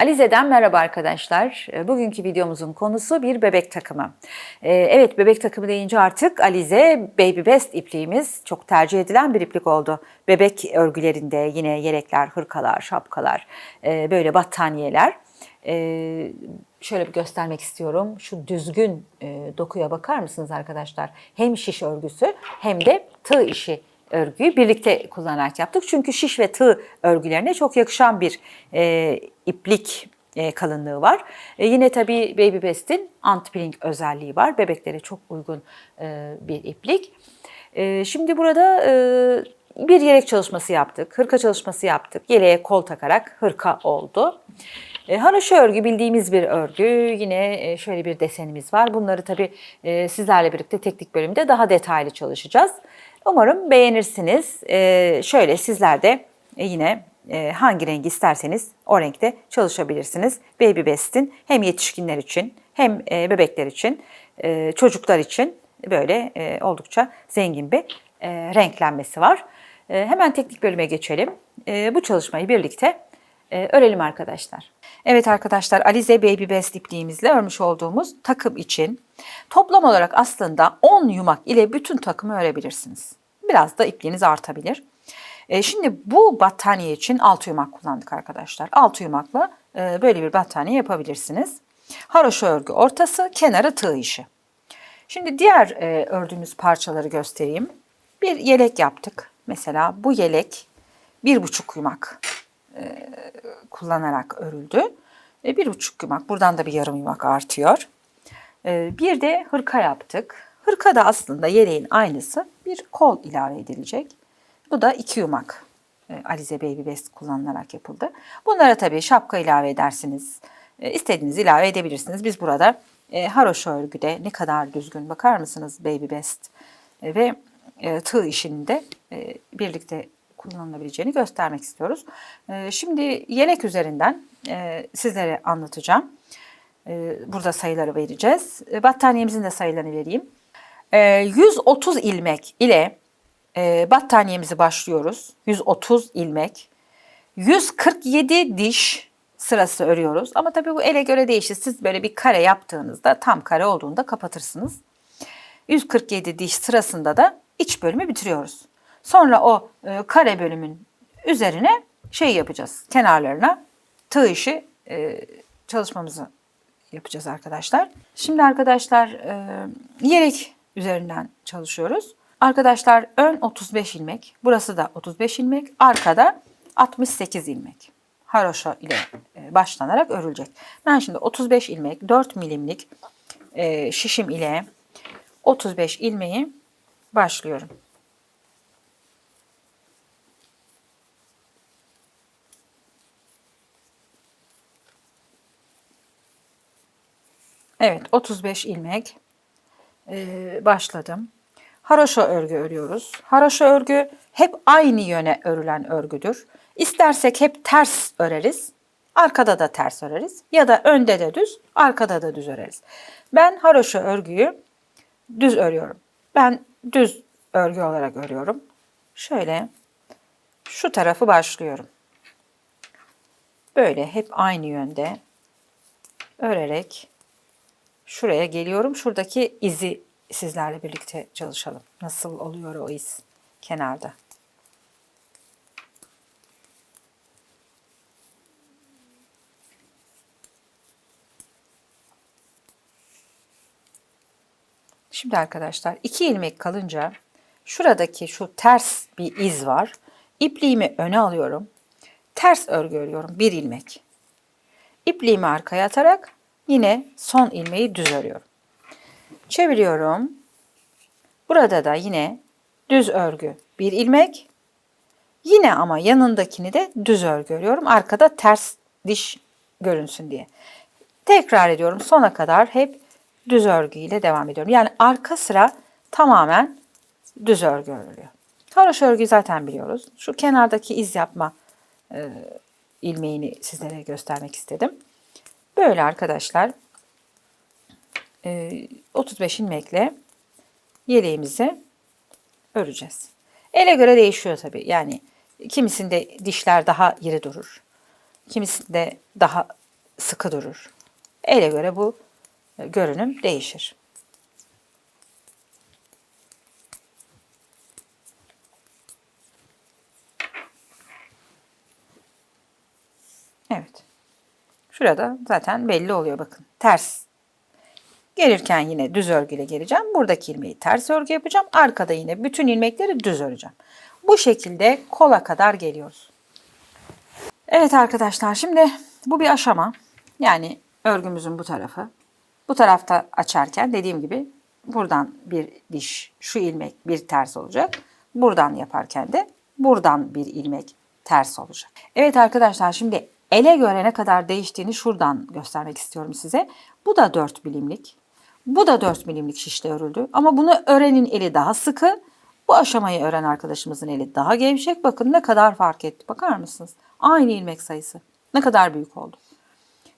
Alize'den merhaba arkadaşlar. E, Bugünkü videomuzun konusu bir bebek takımı. E, Evet bebek takımı deyince artık Alize Baby Best ipliğimiz çok tercih edilen bir iplik oldu. Bebek örgülerinde yine yelekler, hırkalar, şapkalar, e, böyle battaniyeler. E, Şöyle bir göstermek istiyorum. Şu düzgün e, dokuya bakar mısınız arkadaşlar? Hem şiş örgüsü hem de tığ işi örgüyü birlikte kullanarak yaptık. Çünkü şiş ve tığ örgülerine çok yakışan bir e, iplik e, kalınlığı var. E, yine tabii Baby Best'in anti-peeling özelliği var. Bebeklere çok uygun e, bir iplik. E, şimdi burada e, bir yelek çalışması yaptık, hırka çalışması yaptık. Yeleğe kol takarak hırka oldu. E, haroşa örgü bildiğimiz bir örgü. Yine e, şöyle bir desenimiz var. Bunları tabii e, sizlerle birlikte teknik bölümde daha detaylı çalışacağız. Umarım beğenirsiniz. E, şöyle sizler de e, yine e, hangi rengi isterseniz o renkte çalışabilirsiniz. Baby Best'in hem yetişkinler için hem e, bebekler için, e, çocuklar için böyle e, oldukça zengin bir e, renklenmesi var. E, hemen teknik bölüme geçelim. E, bu çalışmayı birlikte e, örelim arkadaşlar. Evet arkadaşlar Alize Baby Best ipliğimizle örmüş olduğumuz takım için toplam olarak aslında 10 yumak ile bütün takımı örebilirsiniz. Biraz da ipliğiniz artabilir. E, şimdi bu battaniye için 6 yumak kullandık arkadaşlar. 6 yumakla e, böyle bir battaniye yapabilirsiniz. Haroşa örgü ortası, kenarı tığ işi. Şimdi diğer e, ördüğümüz parçaları göstereyim. Bir yelek yaptık. Mesela bu yelek bir buçuk yumak kullanarak örüldü. E, bir buçuk yumak. Buradan da bir yarım yumak artıyor. E, bir de hırka yaptık. Hırka da aslında yeleğin aynısı. Bir kol ilave edilecek. Bu da iki yumak. E, Alize Baby Best kullanılarak yapıldı. Bunlara tabii şapka ilave edersiniz. E, istediğiniz ilave edebilirsiniz. Biz burada haroşa örgüde ne kadar düzgün bakar mısınız Baby Best ve tığ işini de birlikte kullanılabileceğini göstermek istiyoruz. E, şimdi yelek üzerinden e, sizlere anlatacağım. E, burada sayıları vereceğiz. E, battaniyemizin de sayılarını vereyim. E, 130 ilmek ile e, battaniyemizi başlıyoruz. 130 ilmek. 147 diş sırası örüyoruz. Ama tabii bu ele göre değişir. Siz böyle bir kare yaptığınızda tam kare olduğunda kapatırsınız. 147 diş sırasında da iç bölümü bitiriyoruz. Sonra o e, kare bölümün üzerine şey yapacağız. Kenarlarına tığ işi e, çalışmamızı yapacağız arkadaşlar. Şimdi arkadaşlar e, yelek üzerinden çalışıyoruz. Arkadaşlar ön 35 ilmek, burası da 35 ilmek, arkada 68 ilmek. Haroşa ile e, başlanarak örülecek. Ben şimdi 35 ilmek, 4 milimlik e, şişim ile 35 ilmeği başlıyorum. Evet 35 ilmek e, başladım. Haroşa örgü örüyoruz. Haroşa örgü hep aynı yöne örülen örgüdür. İstersek hep ters öreriz. Arkada da ters öreriz. Ya da önde de düz, arkada da düz öreriz. Ben haroşa örgüyü düz örüyorum. Ben düz örgü olarak örüyorum. Şöyle şu tarafı başlıyorum. Böyle hep aynı yönde örerek şuraya geliyorum. Şuradaki izi sizlerle birlikte çalışalım. Nasıl oluyor o iz kenarda. Şimdi arkadaşlar iki ilmek kalınca şuradaki şu ters bir iz var. İpliğimi öne alıyorum. Ters örgü örüyorum bir ilmek. İpliğimi arkaya atarak yine son ilmeği düz örüyorum. Çeviriyorum. Burada da yine düz örgü bir ilmek. Yine ama yanındakini de düz örgü örüyorum. Arkada ters diş görünsün diye. Tekrar ediyorum sona kadar hep düz örgü ile devam ediyorum. Yani arka sıra tamamen düz örgü örülüyor. Haroşa örgüyü zaten biliyoruz. Şu kenardaki iz yapma e, ilmeğini sizlere göstermek istedim. Böyle arkadaşlar e, 35 ilmekle yeleğimizi öreceğiz. Ele göre değişiyor tabii. Yani kimisinde dişler daha iri durur. Kimisinde daha sıkı durur. Ele göre bu e, görünüm değişir. Evet. Şurada zaten belli oluyor bakın. Ters. Gelirken yine düz örgüyle geleceğim. Buradaki ilmeği ters örgü yapacağım. Arkada yine bütün ilmekleri düz öreceğim. Bu şekilde kola kadar geliyoruz. Evet arkadaşlar şimdi bu bir aşama. Yani örgümüzün bu tarafı. Bu tarafta açarken dediğim gibi buradan bir diş, şu ilmek bir ters olacak. Buradan yaparken de buradan bir ilmek ters olacak. Evet arkadaşlar şimdi ele göre ne kadar değiştiğini şuradan göstermek istiyorum size. Bu da 4 milimlik. Bu da 4 milimlik şişle örüldü. Ama bunu örenin eli daha sıkı. Bu aşamayı öğren arkadaşımızın eli daha gevşek. Bakın ne kadar fark etti. Bakar mısınız? Aynı ilmek sayısı. Ne kadar büyük oldu.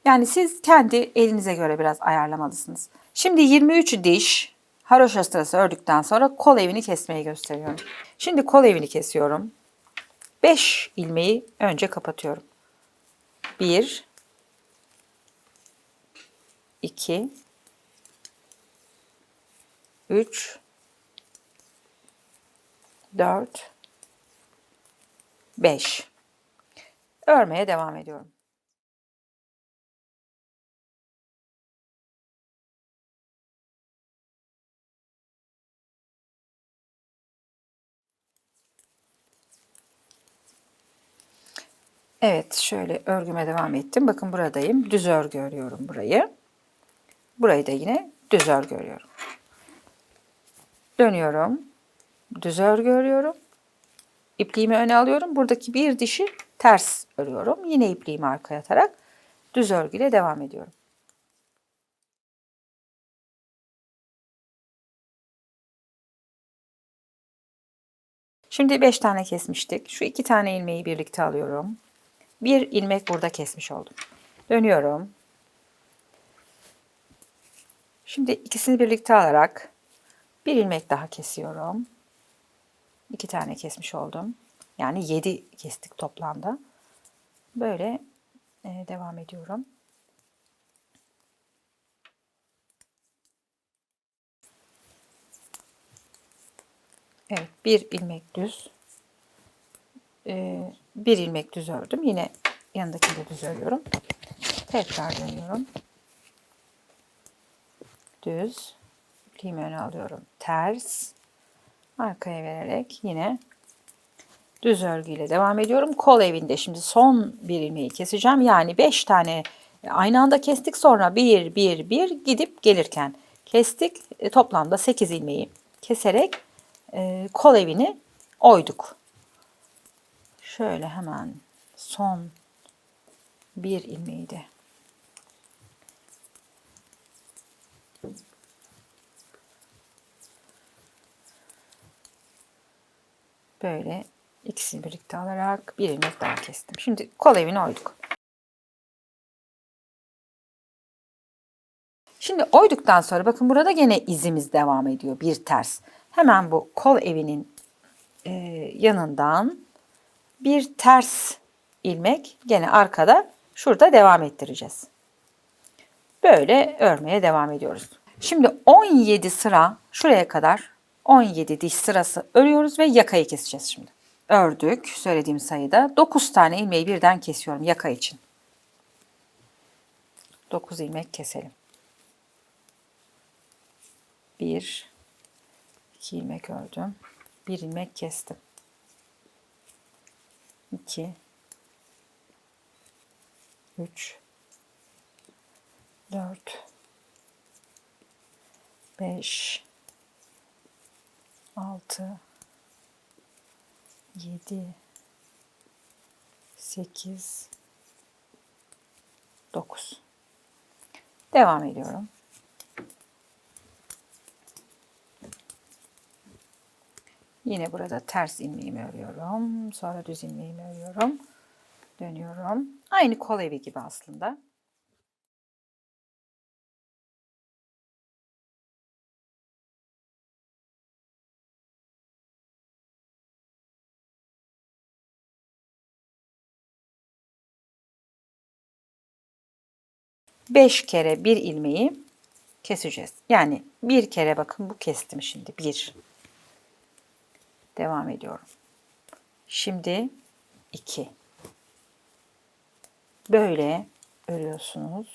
Yani siz kendi elinize göre biraz ayarlamalısınız. Şimdi 23 diş haroşa sırası ördükten sonra kol evini kesmeyi gösteriyorum. Şimdi kol evini kesiyorum. 5 ilmeği önce kapatıyorum. 1 2 3 4 5 Örmeye devam ediyorum. Evet, şöyle örgüme devam ettim. Bakın buradayım. Düz örgü örüyorum burayı. Burayı da yine düz örgü örüyorum. Dönüyorum. Düz örgü örüyorum. İpliğimi öne alıyorum. Buradaki bir dişi ters örüyorum. Yine ipliğimi arkaya atarak düz örgüyle devam ediyorum. Şimdi 5 tane kesmiştik. Şu iki tane ilmeği birlikte alıyorum. Bir ilmek burada kesmiş oldum. Dönüyorum. Şimdi ikisini birlikte alarak bir ilmek daha kesiyorum. İki tane kesmiş oldum. Yani yedi kestik toplamda. Böyle e, devam ediyorum. Evet, bir ilmek düz. Ee, bir ilmek düz ördüm. Yine yanındakini de düz örüyorum. Tekrar dönüyorum. Düz. İpliğimi öne alıyorum. Ters. Arkaya vererek yine düz örgüyle devam ediyorum. Kol evinde şimdi son bir ilmeği keseceğim. Yani 5 tane aynı anda kestik. Sonra 1, 1, 1 gidip gelirken kestik. E, toplamda 8 ilmeği keserek e, kol evini oyduk. Şöyle hemen son bir ilmeği de böyle ikisini birlikte alarak bir ilmek daha kestim. Şimdi kol evini oyduk. Şimdi oyduktan sonra bakın burada gene izimiz devam ediyor. Bir ters. Hemen bu kol evinin e, yanından bir ters ilmek gene arkada şurada devam ettireceğiz. Böyle örmeye devam ediyoruz. Şimdi 17 sıra şuraya kadar 17 diş sırası örüyoruz ve yakayı keseceğiz şimdi. Ördük söylediğim sayıda 9 tane ilmeği birden kesiyorum yaka için. 9 ilmek keselim. 1 2 ilmek ördüm. 1 ilmek kestim. 2 3 4 5 6 7 8 9 Devam ediyorum. Yine burada ters ilmeğimi örüyorum. Sonra düz ilmeğimi örüyorum. Dönüyorum. Aynı kol evi gibi aslında. 5 kere bir ilmeği keseceğiz. Yani bir kere bakın bu kestim şimdi. Bir. Devam ediyorum. Şimdi iki. Böyle örüyorsunuz.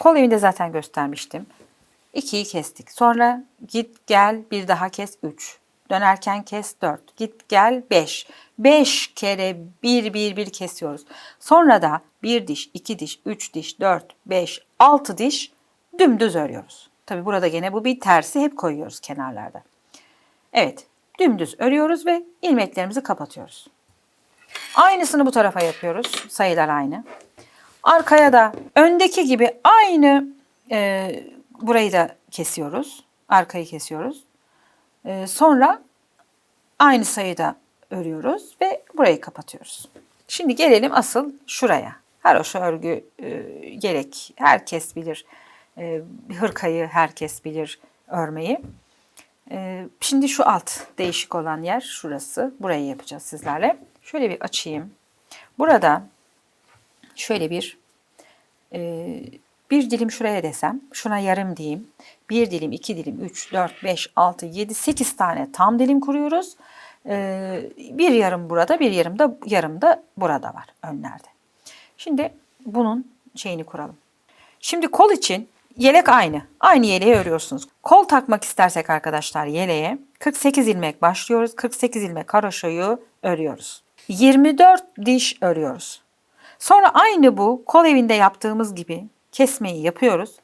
Kol evinde zaten göstermiştim. 2'yi kestik. Sonra git gel bir daha kes 3. Dönerken kes 4. Git gel 5. 5 kere bir bir bir kesiyoruz. Sonra da bir diş, iki diş, üç diş, 4, 5, 6 diş dümdüz örüyoruz. Tabi burada gene bu bir tersi hep koyuyoruz kenarlarda. Evet dümdüz örüyoruz ve ilmeklerimizi kapatıyoruz. Aynısını bu tarafa yapıyoruz. Sayılar aynı. Arkaya da öndeki gibi aynı e, burayı da kesiyoruz. Arkayı kesiyoruz. E, sonra aynı sayıda örüyoruz ve burayı kapatıyoruz. Şimdi gelelim asıl şuraya. Haroşa örgü e, gerek herkes bilir. E, hırkayı herkes bilir örmeyi. E, şimdi şu alt değişik olan yer şurası. Burayı yapacağız sizlerle. Şöyle bir açayım. Burada şöyle bir e, bir dilim şuraya desem, şuna yarım diyeyim. Bir dilim, iki dilim, üç, dört, beş, altı, yedi, sekiz tane tam dilim kuruyoruz. E, bir yarım burada, bir yarım da yarım da burada var önlerde. Şimdi bunun şeyini kuralım. Şimdi kol için yelek aynı. Aynı yeleği örüyorsunuz. Kol takmak istersek arkadaşlar yeleğe 48 ilmek başlıyoruz. 48 ilmek haroşayı örüyoruz. 24 diş örüyoruz. Sonra aynı bu kol evinde yaptığımız gibi kesmeyi yapıyoruz.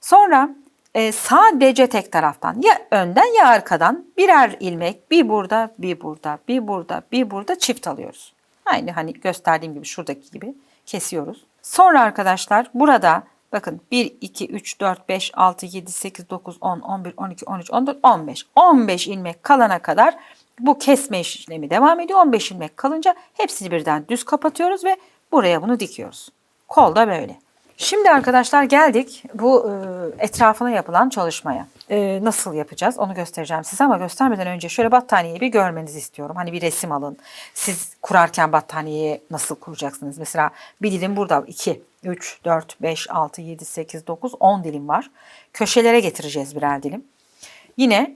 Sonra e, sadece tek taraftan ya önden ya arkadan birer ilmek bir burada bir burada bir burada bir burada çift alıyoruz. Aynı hani gösterdiğim gibi şuradaki gibi kesiyoruz. Sonra arkadaşlar burada bakın 1, 2, 3, 4, 5, 6, 7, 8, 9, 10, 11, 12, 13, 14, 15. 15 ilmek kalana kadar bu kesme işlemi devam ediyor. 15 ilmek kalınca hepsini birden düz kapatıyoruz ve buraya bunu dikiyoruz. Kol da böyle. Şimdi arkadaşlar geldik bu e, etrafına yapılan çalışmaya. E, nasıl yapacağız onu göstereceğim size ama göstermeden önce şöyle battaniyeyi bir görmenizi istiyorum. Hani bir resim alın. Siz kurarken battaniyeyi nasıl kuracaksınız? Mesela bir dilim burada 2, 3, 4, 5, 6, 7, 8, 9, 10 dilim var. Köşelere getireceğiz birer dilim. Yine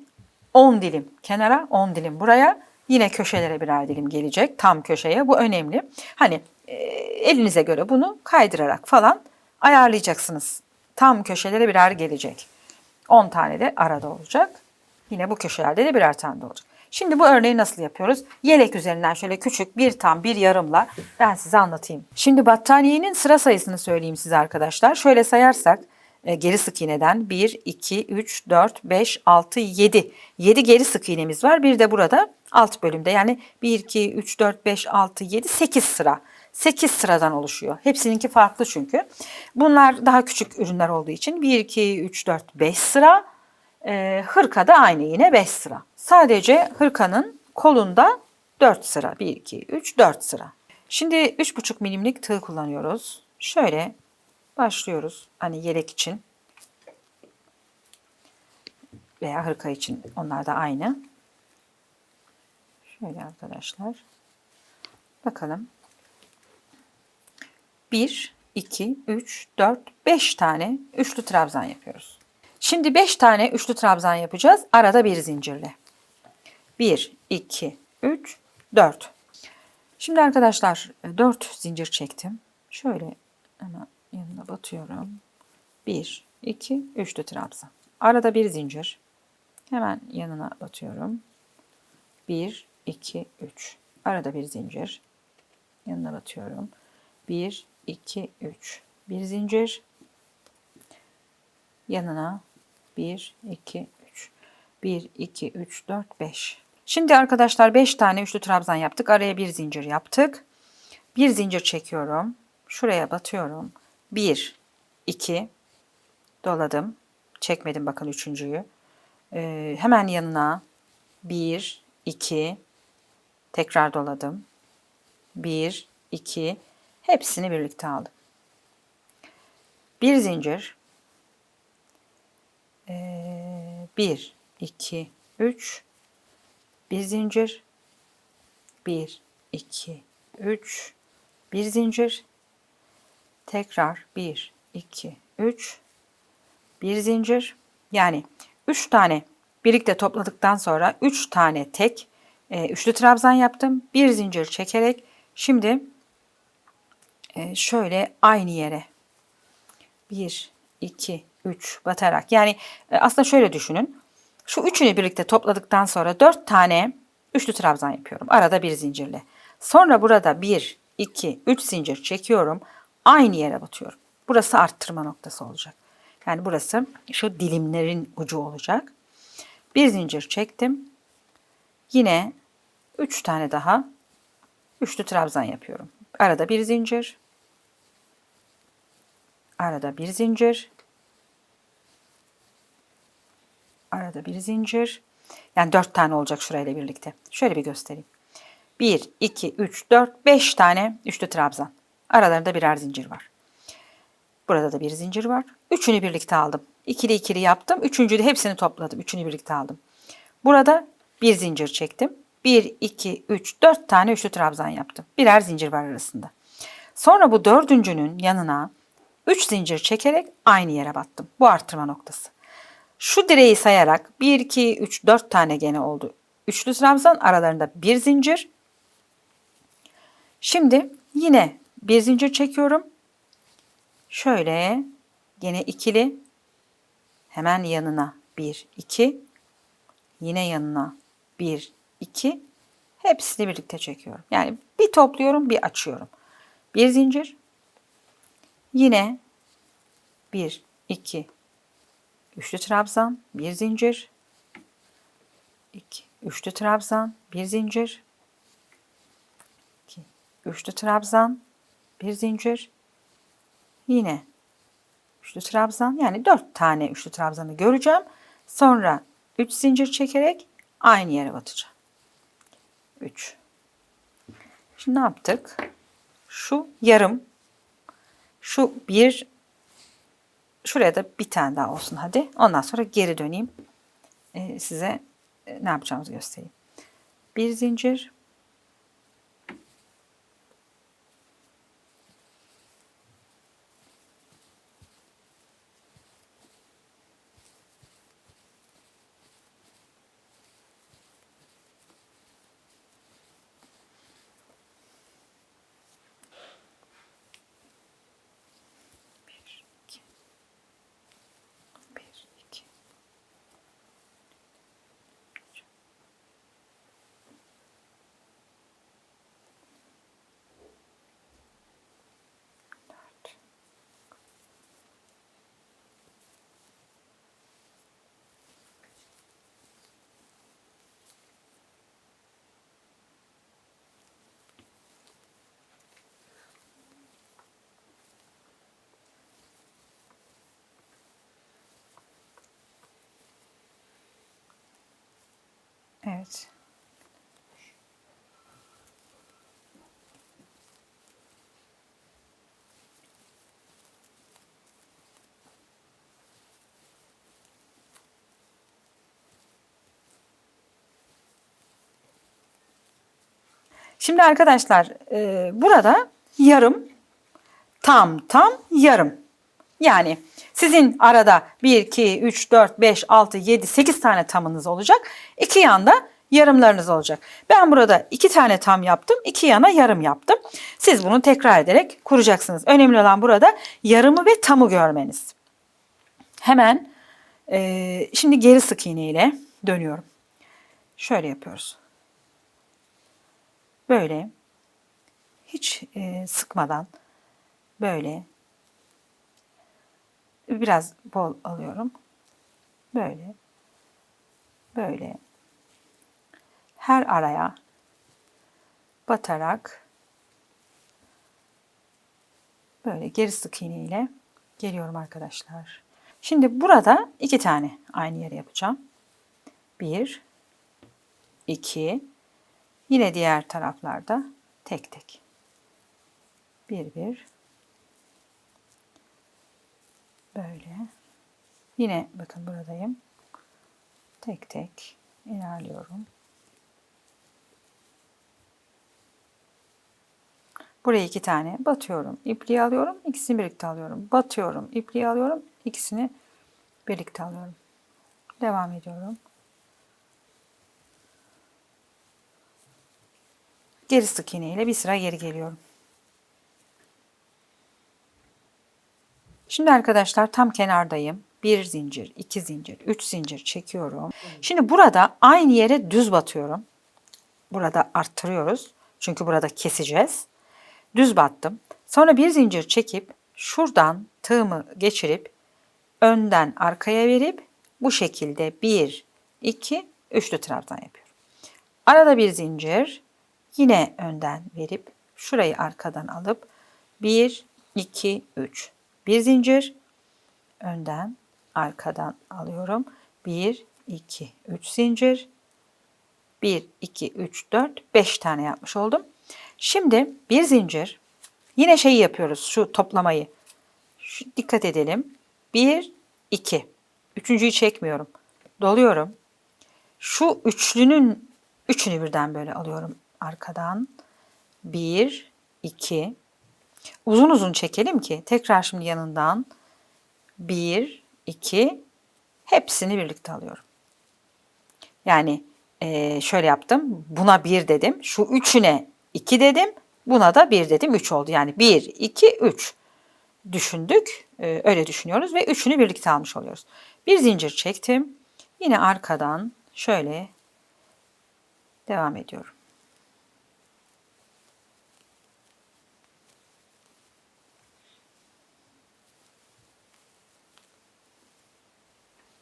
10 dilim kenara, 10 dilim buraya. Yine köşelere birer dilim gelecek tam köşeye. Bu önemli. Hani e, elinize göre bunu kaydırarak falan ayarlayacaksınız. Tam köşelere birer gelecek. 10 tane de arada olacak. Yine bu köşelerde de birer tane de olacak. Şimdi bu örneği nasıl yapıyoruz? Yelek üzerinden şöyle küçük bir tam bir yarımla ben size anlatayım. Şimdi battaniyenin sıra sayısını söyleyeyim size arkadaşlar. Şöyle sayarsak e, geri sık iğneden 1, 2, 3, 4, 5, 6, 7. 7 geri sık iğnemiz var. Bir de burada alt bölümde yani 1, 2, 3, 4, 5, 6, 7, 8 sıra. 8 sıradan oluşuyor. Hepsininki farklı çünkü. Bunlar daha küçük ürünler olduğu için 1, 2, 3, 4, 5 sıra. E, hırka da aynı yine 5 sıra. Sadece hırkanın kolunda 4 sıra. 1, 2, 3, 4 sıra. Şimdi 3,5 milimlik tığ kullanıyoruz. Şöyle başlıyoruz. Hani yelek için veya hırka için onlar da aynı. Şöyle arkadaşlar. Bakalım. 1, 2, 3, 4, 5 tane üçlü trabzan yapıyoruz. Şimdi 5 tane üçlü trabzan yapacağız. Arada bir zincirle. 1, 2, 3, 4. Şimdi arkadaşlar 4 zincir çektim. Şöyle hemen yanına batıyorum. 1, 2, üçlü trabzan. Arada bir zincir. Hemen yanına batıyorum. 1, 2, 3. Arada bir zincir. Yanına batıyorum. 1, 2, 3. Bir zincir. Yanına 1, 2, 3. 1, 2, 3, 4, 5. Şimdi arkadaşlar 5 tane üçlü trabzan yaptık. Araya bir zincir yaptık. Bir zincir çekiyorum. Şuraya batıyorum. 1, 2. Doladım. Çekmedim bakın üçüncüyü. Ee, hemen yanına 1, 2. Tekrar doladım. 1, 2. Hepsini birlikte aldım. Bir zincir. Ee, bir, iki, üç. Bir zincir. Bir, iki, üç. Bir zincir. Tekrar 1, 2, 3. Bir zincir. Yani 3 tane birlikte topladıktan sonra 3 tane tek e, üçlü trabzan yaptım. Bir zincir çekerek şimdi şöyle aynı yere 1, 2, 3 batarak yani e, aslında şöyle düşünün. Şu üçünü birlikte topladıktan sonra 4 tane üçlü trabzan yapıyorum. Arada bir zincirle. Sonra burada 1, 2, 3 zincir çekiyorum. Aynı yere batıyorum. Burası arttırma noktası olacak. Yani burası şu dilimlerin ucu olacak. Bir zincir çektim. Yine 3 tane daha üçlü trabzan yapıyorum. Arada bir zincir. Arada bir zincir. Arada bir zincir. Yani 4 tane olacak şurayla birlikte. Şöyle bir göstereyim. 1, 2, 3, 4, 5 tane üçlü trabzan. Aralarında birer zincir var. Burada da bir zincir var. Üçünü birlikte aldım. İkili ikili yaptım. Üçüncü de hepsini topladım. Üçünü birlikte aldım. Burada bir zincir çektim. 1, 2, 3, 4 tane üçlü trabzan yaptım. Birer zincir var arasında. Sonra bu dördüncünün yanına 3 zincir çekerek aynı yere battım. Bu artırma noktası. Şu direği sayarak 1, 2, 3, 4 tane gene oldu. Üçlü trabzan aralarında bir zincir. Şimdi yine bir zincir çekiyorum. Şöyle yine ikili hemen yanına 1 2 yine yanına 1 2 hepsini birlikte çekiyorum. Yani bir topluyorum, bir açıyorum. Bir zincir. Yine 1 2 üçlü trabzan, bir zincir. 2 üçlü trabzan, bir zincir. 2 üçlü trabzan, bir zincir. Yine üçlü trabzan yani dört tane üçlü trabzanı göreceğim. Sonra üç zincir çekerek aynı yere batacağım. Üç. Şimdi ne yaptık? Şu yarım, şu bir, şuraya da bir tane daha olsun hadi. Ondan sonra geri döneyim. Ee, size e, ne yapacağımızı göstereyim. Bir zincir, Evet. Şimdi arkadaşlar e, burada yarım, tam, tam, yarım. Yani sizin arada 1, 2, 3, 4, 5, 6, 7, 8 tane tamınız olacak. İki yanda yarımlarınız olacak. Ben burada iki tane tam yaptım, iki yana yarım yaptım. Siz bunu tekrar ederek kuracaksınız. Önemli olan burada yarımı ve tamı görmeniz. Hemen e, şimdi geri sık iğne ile dönüyorum. Şöyle yapıyoruz. Böyle hiç e, sıkmadan böyle biraz bol alıyorum. Böyle böyle her araya batarak böyle geri sık iğne ile geliyorum arkadaşlar. Şimdi burada iki tane aynı yere yapacağım. Bir, iki, yine diğer taraflarda tek tek. Bir, bir, böyle. Yine bakın buradayım. Tek tek ilerliyorum. Buraya iki tane batıyorum. ipliği alıyorum. ikisini birlikte alıyorum. Batıyorum. ipliği alıyorum. ikisini birlikte alıyorum. Devam ediyorum. Geri sık iğne ile bir sıra geri geliyorum. Şimdi arkadaşlar tam kenardayım. Bir zincir, iki zincir, üç zincir çekiyorum. Şimdi burada aynı yere düz batıyorum. Burada arttırıyoruz. Çünkü burada keseceğiz. Düz battım. Sonra bir zincir çekip şuradan tığımı geçirip önden arkaya verip bu şekilde bir, iki, üçlü trabzan yapıyorum. Arada bir zincir yine önden verip şurayı arkadan alıp bir, iki, üç. Bir zincir önden arkadan alıyorum. Bir, iki, üç zincir. 1, 2, 3, 4, 5 tane yapmış oldum. Şimdi bir zincir. Yine şeyi yapıyoruz şu toplamayı. Şu, dikkat edelim. 1, 2. Üçüncüyü çekmiyorum. Doluyorum. Şu üçlünün üçünü birden böyle alıyorum arkadan. 1, 2. Uzun uzun çekelim ki tekrar şimdi yanından 1, 2 hepsini birlikte alıyorum. Yani e, şöyle yaptım. Buna 1 dedim. Şu üçüne 2 dedim. Buna da 1 dedim. 3 oldu. Yani 1, 2, 3 düşündük. E, öyle düşünüyoruz ve üçünü birlikte almış oluyoruz. Bir zincir çektim. Yine arkadan şöyle devam ediyorum.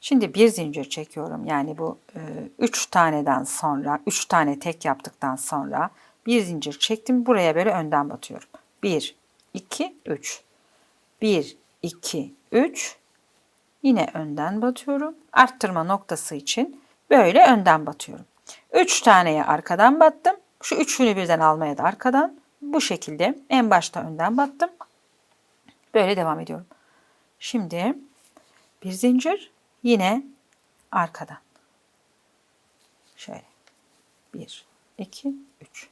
Şimdi bir zincir çekiyorum. Yani bu e, üç taneden sonra, üç tane tek yaptıktan sonra bir zincir çektim. Buraya böyle önden batıyorum. Bir, iki, üç. Bir, iki, üç. Yine önden batıyorum. Arttırma noktası için böyle önden batıyorum. Üç taneye arkadan battım. Şu üçünü birden almaya da arkadan. Bu şekilde en başta önden battım. Böyle devam ediyorum. Şimdi bir zincir Yine arkadan. Şöyle. 1, 2, 3.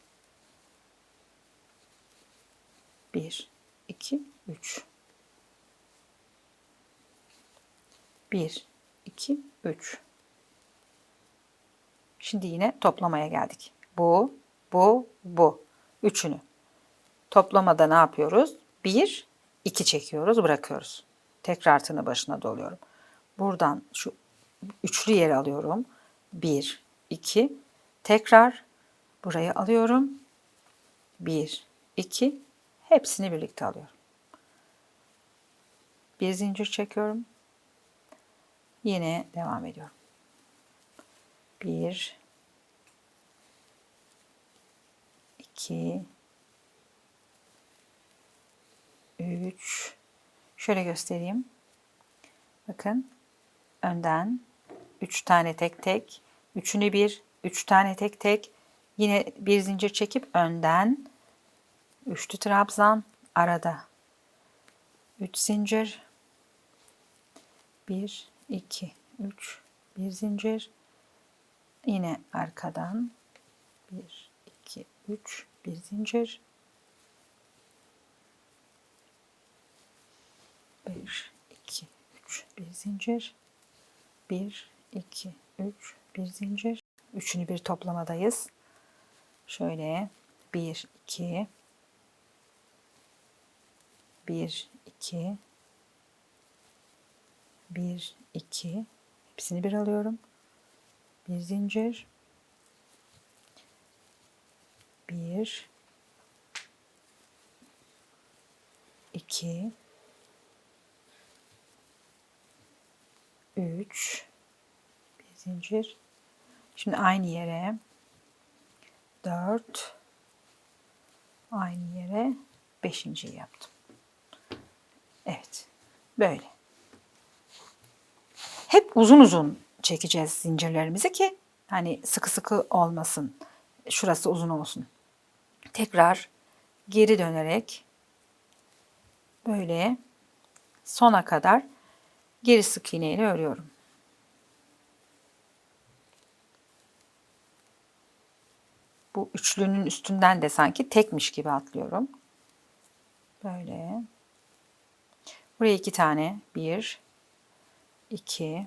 1, 2, 3. 1, 2, 3. Şimdi yine toplamaya geldik. Bu, bu, bu. Üçünü. Toplamada ne yapıyoruz? 1, 2 çekiyoruz, bırakıyoruz. Tekrar tığını başına doluyorum. Buradan şu üçlü yeri alıyorum. Bir, iki. Tekrar buraya alıyorum. Bir, iki. Hepsini birlikte alıyorum. Bir zincir çekiyorum. Yine devam ediyorum. Bir, iki, üç. Şöyle göstereyim. Bakın önden 3 tane tek tek, üçünü bir, 3 tane tek tek, yine bir zincir çekip önden üçlü trabzan arada 3 zincir. 1 2 3 bir zincir. Yine arkadan 1 2 3 bir zincir. 1 2 3 bir zincir 1 2 3 bir zincir. Üçünü bir toplamadayız. Şöyle 1 2 1 2 1 2 hepsini bir alıyorum. Bir zincir. 1 2 3 bir zincir. Şimdi aynı yere 4 aynı yere 5. yaptım. Evet. Böyle. Hep uzun uzun çekeceğiz zincirlerimizi ki hani sıkı sıkı olmasın. Şurası uzun olsun. Tekrar geri dönerek böyle sona kadar geri sık iğne ile örüyorum. Bu üçlünün üstünden de sanki tekmiş gibi atlıyorum. Böyle. Buraya iki tane. Bir, iki,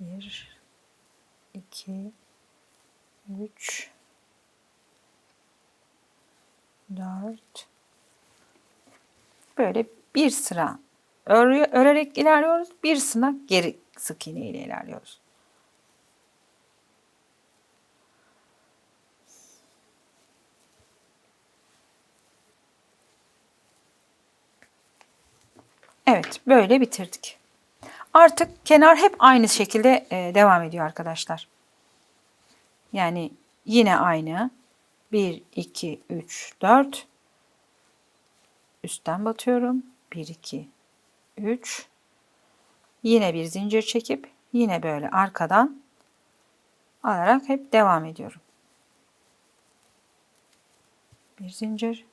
bir, iki, üç, dört. Böyle bir sıra örü- örerek ilerliyoruz. Bir sıra geri sık iğne ile ilerliyoruz. Evet, böyle bitirdik. Artık kenar hep aynı şekilde e, devam ediyor arkadaşlar. Yani yine aynı. 1, 2, 3, 4. Üstten batıyorum. 1, 2, 3. Yine bir zincir çekip yine böyle arkadan alarak hep devam ediyorum. Bir zincir.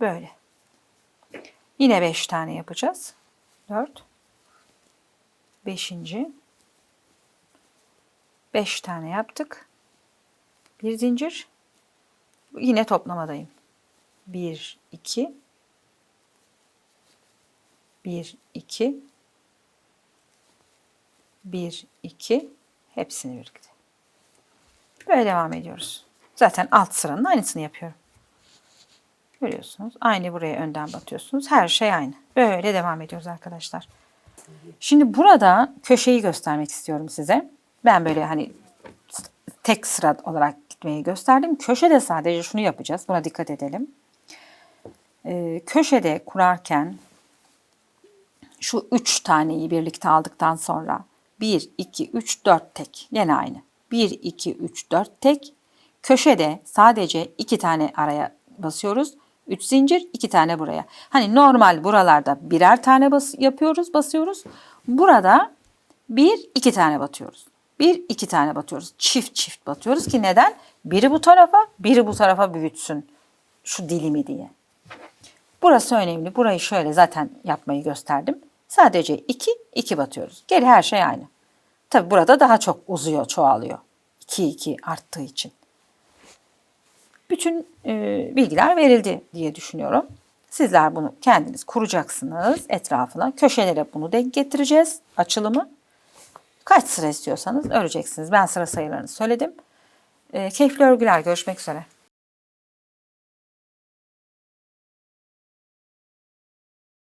Böyle. Yine 5 tane yapacağız. 4 Beşinci. 5 tane yaptık. Bir zincir. Yine toplamadayım. 1 2 1 2 1 2 hepsini birlikte. Böyle devam ediyoruz. Zaten alt sıranın aynısını yapıyorum. Görüyorsunuz. Aynı buraya önden batıyorsunuz. Her şey aynı. Böyle devam ediyoruz arkadaşlar. Şimdi burada köşeyi göstermek istiyorum size. Ben böyle hani tek sıra olarak gitmeyi gösterdim. Köşede sadece şunu yapacağız. Buna dikkat edelim. Ee, köşede kurarken şu üç taneyi birlikte aldıktan sonra 1, 2, 3, 4 tek. Yine aynı. 1, 2, 3, 4 tek. Köşede sadece iki tane araya basıyoruz. 3 zincir, 2 tane buraya. Hani normal buralarda birer tane bas yapıyoruz, basıyoruz. Burada bir, iki tane batıyoruz. Bir, iki tane batıyoruz. Çift çift batıyoruz ki neden? Biri bu tarafa, biri bu tarafa büyütsün şu dilimi diye. Burası önemli. Burayı şöyle zaten yapmayı gösterdim. Sadece 2, 2 batıyoruz. Geri her şey aynı. Tabi burada daha çok uzuyor, çoğalıyor. 2, 2 arttığı için. Bütün e, bilgiler verildi diye düşünüyorum. Sizler bunu kendiniz kuracaksınız etrafına. Köşelere bunu denk getireceğiz açılımı. Kaç sıra istiyorsanız öreceksiniz. Ben sıra sayılarını söyledim. E, keyifli örgüler görüşmek üzere.